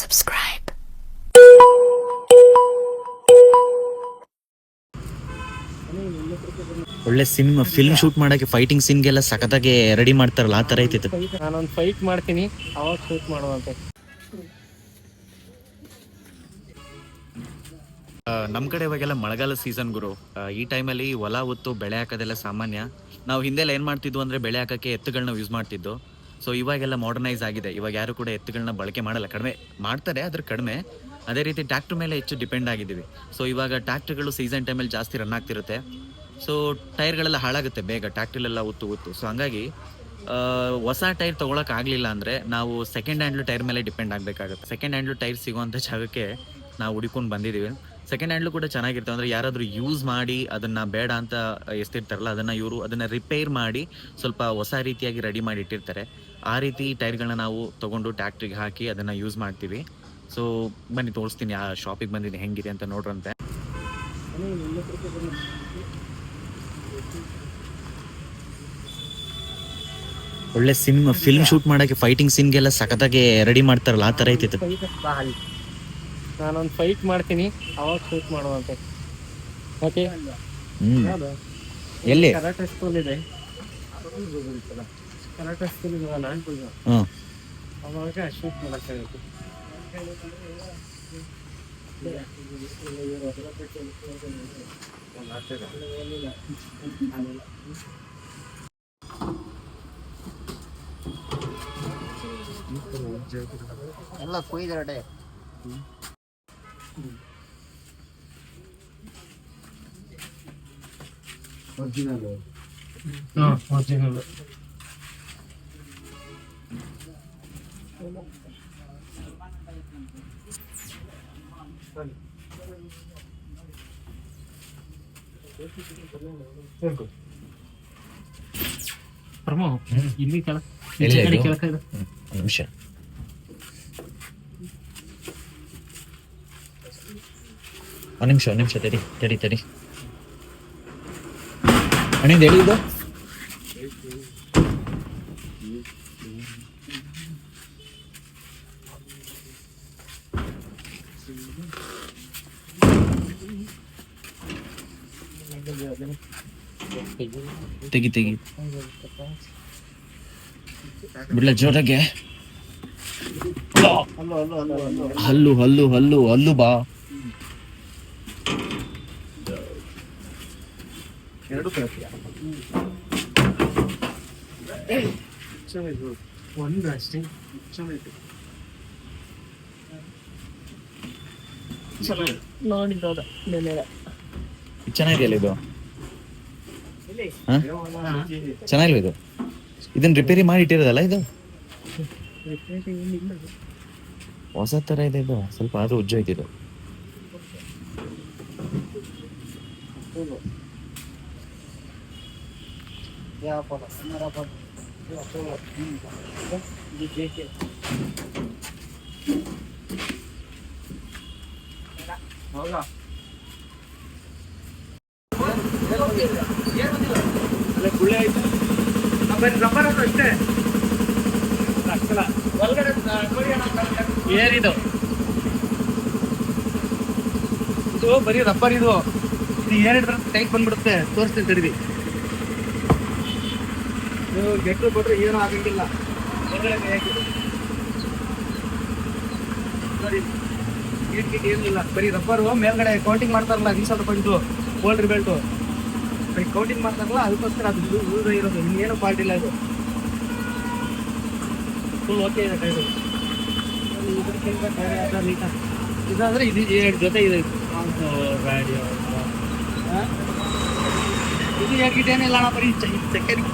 subscribe. ಒಳ್ಳೆ cinema film shoot ಮಾಡಕ್ಕೆ fighting ಸೀನ್ಗೆಲ್ಲ ಸಖತ್ತಾಗಿ ರೆಡಿ ಮಾಡ್ತಾರಲ್ಲ ಆ ತರ ಐತಿತ್ತು ನಾನೊಂದು ಫೈಟ್ ಮಾಡ್ತೀನಿ ಅವಾಗ ಶೂಟ್ ಮಾಡುವಂತೆ. ನಮ್ಮ ಕಡೆ ಇವಾಗೆಲ್ಲ ಮಳೆಗಾಲ ಸೀಸನ್ ಗುರು. ಈ ಟೈಮಲ್ಲಿ ಹೊಲ ಹೊತ್ತು ಬೆಳೆ ಹಾಕೋದೆಲ್ಲ ಸಾಮಾನ್ಯ. ನಾವು ಹಿಂದೆಲ್ಲ ಏನು ಮಾಡ್ತಿದ್ವು ಅಂದರೆ ಬೆಳೆ ಹಾಕೋಕ್ಕೆ ಎತ್ತುಗಳನ್ನ ಯೂಸ್ ಮಾಡ್ತಿದ್ದು. ಸೊ ಇವಾಗೆಲ್ಲ ಮಾಡರ್ನೈಸ್ ಆಗಿದೆ. ಇವಾಗ ಯಾರು ಕೂಡ ಎತ್ತುಗಳನ್ನ ಬಳಕೆ ಮಾಡಲ್ಲ. ಕಡಿಮೆ ಮಾಡ್ತಾರೆ, ಆದ್ರೆ ಕಡಿಮೆ. ಅದೇ ರೀತಿ ಟ್ಯಾಕ್ಟ್ರ್ ಮೇಲೆ ಹೆಚ್ಚು ಡಿಪೆಂಡ್ ಆಗಿದ್ದೀವಿ. ಸೊ ಇವಾಗ ಟ್ಯಾಕ್ಟ್ರ್ಗಳು ಸೀಸನ್ ಟೈಮಲ್ಲಿ ಜಾಸ್ತಿ ರನ್ ಆಗ್ತಿರುತ್ತೆ. ಸೊ ಟೈರ್ಗಳೆಲ್ಲ ಹಾಳಾಗುತ್ತೆ ಬೇಗ. ಟ್ಯಾಕ್ಟ್ರಲ್ಲೆಲ್ಲ ಉತ್ತು ಉತ್ತು. ಸೊ ಹಂಗಾಗಿ ಹೊಸ ಟೈರ್ ತೊಗೊಳಕ್ಕೆ ಆಗಲಿಲ್ಲ ಅಂದರೆ ನಾವು ಸೆಕೆಂಡ್ ಹ್ಯಾಂಡ್ಲು ಟೈರ್ ಮೇಲೆ ಡಿಪೆಂಡ್ ಆಗಬೇಕಾಗುತ್ತೆ. ಸೆಕೆಂಡ್ ಹ್ಯಾಂಡ್ಲು ಟೈರ್ ಸಿಗುವಂಥ ಜಾಗಕ್ಕೆ ನಾವು ಹುಡುಕೊಂಡು ಬಂದಿದ್ದೀವಿ. ಸೆಕೆಂಡ್ ಹ್ಯಾಂಡ್ಲು ಕೂಡ ಚೆನ್ನಾಗಿರ್ತವೆ. ಅಂದ್ರೆ ಯಾರಾದರೂ ಯೂಸ್ ಮಾಡಿ ಅದನ್ನ ಬೇಡ ಅಂತ ಎಸ್ತಿರ್ತಾರಲ್ಲ, ಅದನ್ನ ಇವರು ಅದನ್ನ ರಿಪೇರ್ ಮಾಡಿ ಸ್ವಲ್ಪ ಹೊಸ ರೀತಿಯಾಗಿ ರೆಡಿ ಮಾಡಿ ಇಟ್ಟಿರ್ತಾರೆ. ಆ ರೀತಿ ಟೈರ್ಗಳನ್ನ ನಾವು ತಗೊಂಡು ಟ್ಯಾಕ್ಟ್ರಿಗೆ ಹಾಕಿ ಅದನ್ನ ಯೂಸ್ ಮಾಡ್ತೀವಿ. ಸೊ ಬನ್ನಿ ತೋರಿಸ್ತೀನಿ, ಆ ಶಾಪಿಗೆ ಬಂದಿದ್ದೀನಿ ಹೆಂಗಿದೆ ಅಂತ ನೋಡ್ರಂತೆ. ಒಳ್ಳೆ ಸಿನಿಮಾ ಫಿಲ್ಮ್ ಶೂಟ್ ಮಾಡಕ್ಕೆ ಫೈಟಿಂಗ್ ಸೀನ್ಗೆಲ್ಲ ಸಖತ್ತಾಗಿ ರೆಡಿ ಮಾಡ್ತಾರಲ್ಲ, ಆ ತರ ಐತಿತ್ತು ನಾನೊಂದು ಫೈಟ್ ಮಾಡ್ತೀನಿ. ಅವಾಗ ಶೂಟ್ ಮಾಡುವಂತೆ. ಓಕೆ ಹ್ಮ್. ಎಲ್ಲಿ? ಕರಾಟೆ ಸ್ಕೂಲ್ ಇದೆ. ಕರಾಟೆ ಸ್ಕೂಲ್ ಇದೆಯಲ್ಲ ಹ್ಮ್. ಅವಾಗ ಶೂಟ್ ಮಾಡಕ್ಕಾಗುತ್ತೆ ಎಲ್ಲ ಕುಯ್ದರಡೆ ಹಾಂ ಒರಿಜಿನಲ್ ಪ್ರಮೋ ಇಲ್ಲಿ ಕೆಳ ಎಲ್ಲಿ ಈಚೆ ಕಡೆ ಇದು? ಕೆಳಕ ಇದೆ. ನಿಮಿಷ ಒಂದು ನಿಮಿಷ ಒಂದು ನಿಮಿಷ ತಡಿ ತಡಿ ತಡಿ ಅಣ್ಣಿಂದ ಇದು ತೆಗಿ ತೆಗಿ. ಬಿಡ್ಲ, ಜೋರಾಗೆ. ಹಲ್ಲು ಹಲ್ಲು ಹಲ್ಲು ಹಲ್ಲು ಬಾ. ಒಂದು ಅಷ್ಟೇ. ಚೆನ್ನಾಗಿತ್ತು ಚೆನ್ನಾಗಿದೆಯಲ್ಲ ಇದು? ಇದು? ಇದನ್ನ ರಿಪೇರಿ ಮಾಡಿ ಇಟ್ಟಿರೋದಲ್ಲ ಇದು? ಹೊಸ ತರ ಇದೆ ಇದು. ಸ್ವಲ್ಪ ಆದ್ರೂ ಉಜ್ಜು ಐತಿ ಇದು ಏರಿದು ಇದು ಬರೀ ರಬ್ಬರ್ ಇದು. ಇದು ಏರಿದ್ರೆ ಟೈಟ್ ಬಂದ್ಬಿಡುತ್ತೆ. ತೋರಿಸ್ತೀನಿ ತಡಿರಿ. ನೀವು ಗೆಟ್ಟು ಬಿಟ್ರೆ ಏನೂ ಆಗಂಗಿಲ್ಲ. ನೋಡಿ ಗೀಟ್ ಗೀಟ್ ಏನಿಲ್ಲ ಬರೀ ರಬ್ಬರು ಮೇಲ್ಗಡೆ ಕೌಂಟಿಂಗ್ ಮಾಡ್ತಾರಲ್ಲ ರೀಸೆಂಟ್ ಪಾಯಿಂಟು ಗೋಲ್ಡ್ರಿ ಬೆಲ್ಟು ಬರೀ ಕೌಂಟಿಂಗ್ ಮಾಡ್ತಾರಲ್ಲ ಅದಕ್ಕೋಸ್ಕರ ಅದು ಯೂಸ್ ಇರೋದು. ಇನ್ನೇನು ಪಾರ್ಟ್ ಇಲ್ಲ ಅದು ಫುಲ್ ಓಕೆ ಇದೆ ಟೈರು ಇದಾದ್ರೆ ಇದು ಎರಡು ಜೊತೆ ಇದೆ. ಗಾಡಿ ಇದು ಎರಡು ಗಿಟ್ ಏನಿಲ್ಲ ಅಣ್ಣ ಬರೀ ಸೆಕೆಂಡ್